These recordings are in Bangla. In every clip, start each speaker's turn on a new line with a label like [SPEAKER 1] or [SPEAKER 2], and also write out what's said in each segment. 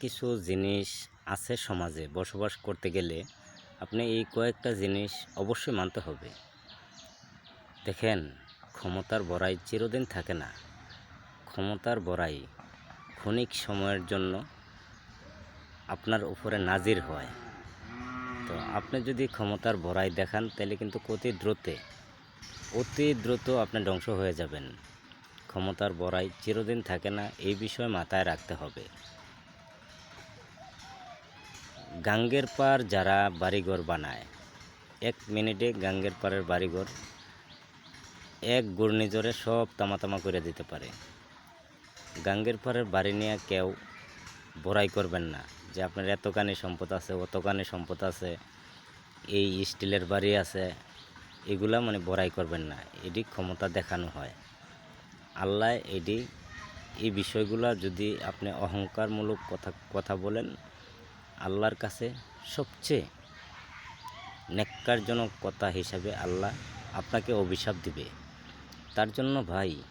[SPEAKER 1] কিছু জিনিস আছে সমাজে বসবাস করতে গেলে আপনি এই কয়েকটা জিনিস অবশ্যই মানতে হবে। দেখেন, ক্ষমতার বড়াই চিরদিন থাকে না। ক্ষমতার বড়াই ক্ষণিক সময়ের জন্য আপনার উপরে নাজির হয়। তো আপনি যদি ক্ষমতার বড়াই দেখান, তাহলে কিন্তু অতি দ্রুতে, অতি দ্রুত আপনি ধ্বংস হয়ে যাবেন। ক্ষমতার বড়াই চিরদিন থাকে না, এই বিষয়ে মাথায় রাখতে হবে। গাঙ্গের পার যারা বাড়িঘর বানায়, এক মিনিটে গাঙ্গের পাড়ের বাড়িঘর এক ঘূর্ণিঝড়ে সব তামাতামা করে দিতে পারে। গাঙ্গের পাড়ের বাড়ি নিয়ে কেউ বড়াই করবেন না যে আপনার এতখানি সম্পদ আছে, অতখানি সম্পদ আছে, এই স্টিলের বাড়ি আছে, এগুলা মানে বড়াই করবেন না। এটি ক্ষমতা দেখানো হয়। আল্লাহ এটি, এই বিষয়গুলো যদি আপনি অহংকারমূলক কথা কথা বলেন আল্লাহর কাছে সবচেয়ে নেককারজনক কথা হিসাবে আল্লাহ আপনাকে অভিশাপ দিবে। তার জন্য ভাই,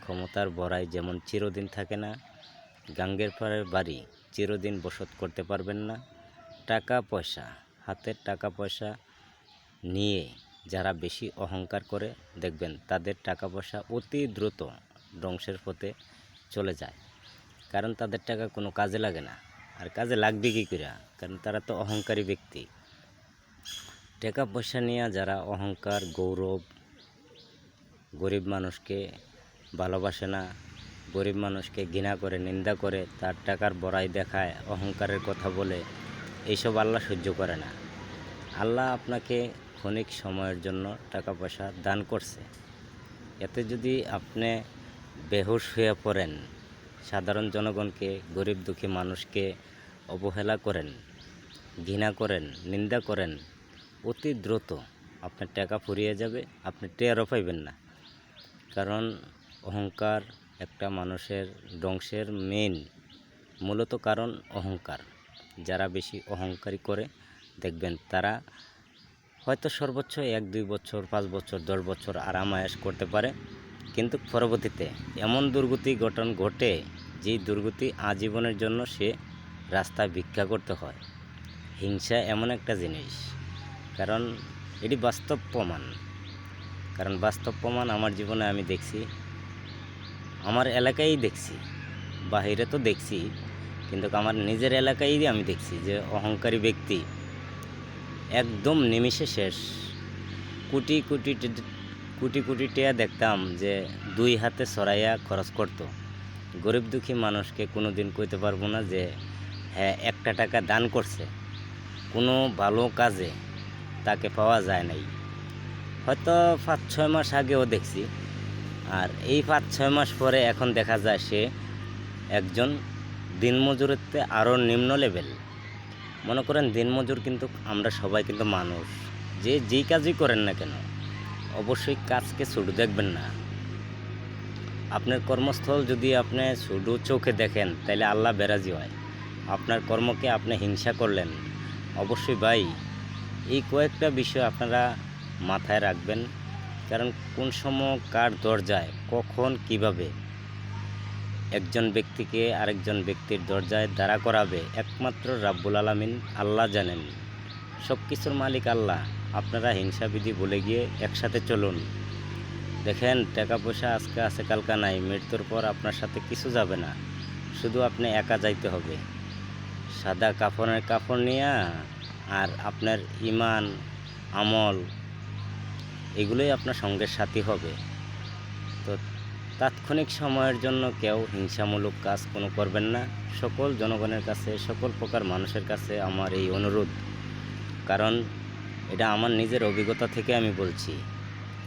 [SPEAKER 1] ক্ষমতার বড়াই যেমন চিরদিন থাকে না, গাঙ্গের পাড়ের বাড়ি চিরদিন বসত করতে পারবেন না। টাকা পয়সা, হাতের টাকা পয়সা নিয়ে যারা বেশি অহংকার করে, দেখবেন তাদের টাকা পয়সা অতি দ্রুত ধ্বংসের পথে চলে যায়। কারণ তাদের টাকা কোনো কাজে লাগে না। আর কাজে লাগবে কী করে কারণ তারা তো অহংকারী ব্যক্তি। টাকা পয়সা নিয়ে যারা অহংকার, গৌরব, গরিব মানুষকে ভালোবাসে না, গরিব মানুষকে ঘৃণা করে, নিন্দা করে, তার টাকার বড়াই দেখায়, অহংকারের কথা বলে, এইসব আল্লাহ সহ্য করে না। আল্লাহ আপনাকে ক্ষণিক সময়ের জন্য টাকা পয়সা দান করছে। এতে যদি আপনি বেহুশ হয়ে পড়েন সাধারণ জনগণকে, গরিব দুঃখী মানুষকে অবহেলা করেন, ঘৃণা করেন, নিন্দা করেন, অতি দ্রুত আপনার টাকা ফুরিয়ে যাবে, আপনি টেরও পাইবেন না। কারণ অহংকার একটা মানুষের ধ্বংসের মেন মূলত কারণ অহংকার। যারা বেশি অহংকারী করে, দেখবেন তারা হয়তো সর্বোচ্চ এক দুই বছর, পাঁচ বছর, দশ বছর আরাম আয়াস করতে পারে। কিন্তু পরবর্তীতে এমন দুর্গতি ঘটন ঘটে যেই দুর্গতি আজীবনের জন্য সে রাস্তায় ভিক্ষা করতে হয়। হিংসা এমন একটা জিনিস। কারণ এটি বাস্তব প্রমাণ। কারণ বাস্তব প্রমাণ আমার জীবনে আমি দেখছি। আমার এলাকায় দেখছি। বাহিরে তো দেখছি। কিন্তু আমার নিজের এলাকায় আমি দেখছি যে অহংকারী ব্যক্তি একদম নিমিষে শেষ। কোটি কোটি কোটি কোটি টিয়া দেখতাম যে দুই হাতে সরাইয়া খরচ করতো। গরিব দুঃখী মানুষকে কোনো দিন কইতে পারব না যে হ্যাঁ একটা টাকা দান করছে। কোনো ভালো কাজে তাকে পাওয়া যায় নাই। হয়তো পাঁচ, ছয় মাস আগেও দেখছি। আর এই পাঁচ, ছয় মাস পরে এখন দেখা যায় সে একজন দিনমজুরেতে আরও নিম্ন লেভেল। মনে করেন দিনমজুর কিন্তু আমরা সবাই কিন্তু মানুষ। যে যেই কাজই করেন না কেন অবশ্যই কাজকে শুধু দেখবেন না। আপনার কর্মস্থল যদি আপনি শুধু চোখে দেখেন তাহলে আল্লাহ বেরাজি হয়। আপনার কর্মকে আপনি হিংসা করলেন। অবশ্যই ভাই, এই কয়েকটা বিষয় আপনারা মাথায় রাখবেন। কারণ কোন সময় কার দরজায়, কখন, কীভাবে একজন ব্যক্তিকে আরেকজন ব্যক্তির দরজায় দাঁড়া করাবে, একমাত্র রাব্বুল আলামিন আল্লাহ জানেন। সব কিছুর মালিক আল্লাহ। আপনারা হিংসাবিধি বলে গিয়ে একসাথে চলুন। দেখেন টাকা পয়সা আজকে আছে, কালকা নাই, মৃত্যুর পর আপনার সাথে কিছু যাবে না। শুধু আপনি একা যাইতে হবে। সাদা কাফনের কাপড় নিয়ে আর আপনার ইমান আমল, এগুলোই আপনার সঙ্গে সাথী হবে। তো তাৎক্ষণিক সময়ের জন্য কেউ হিংসামূলক কাজ কোনো করবেন না। সকল জনগণের কাছে, সকল প্রকার মানুষের কাছে আমার এই অনুরোধ। কারণ এটা আমার নিজের অভিজ্ঞতা থেকে আমি বলছি।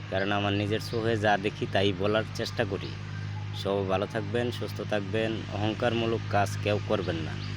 [SPEAKER 1] কারণ আমার নিজের চোখে যা দেখি তাই বলার চেষ্টা করি। সব ভালো থাকবেন, সুস্থ থাকবেন, অহংকারমূলক কাজ কেউ করবেন না।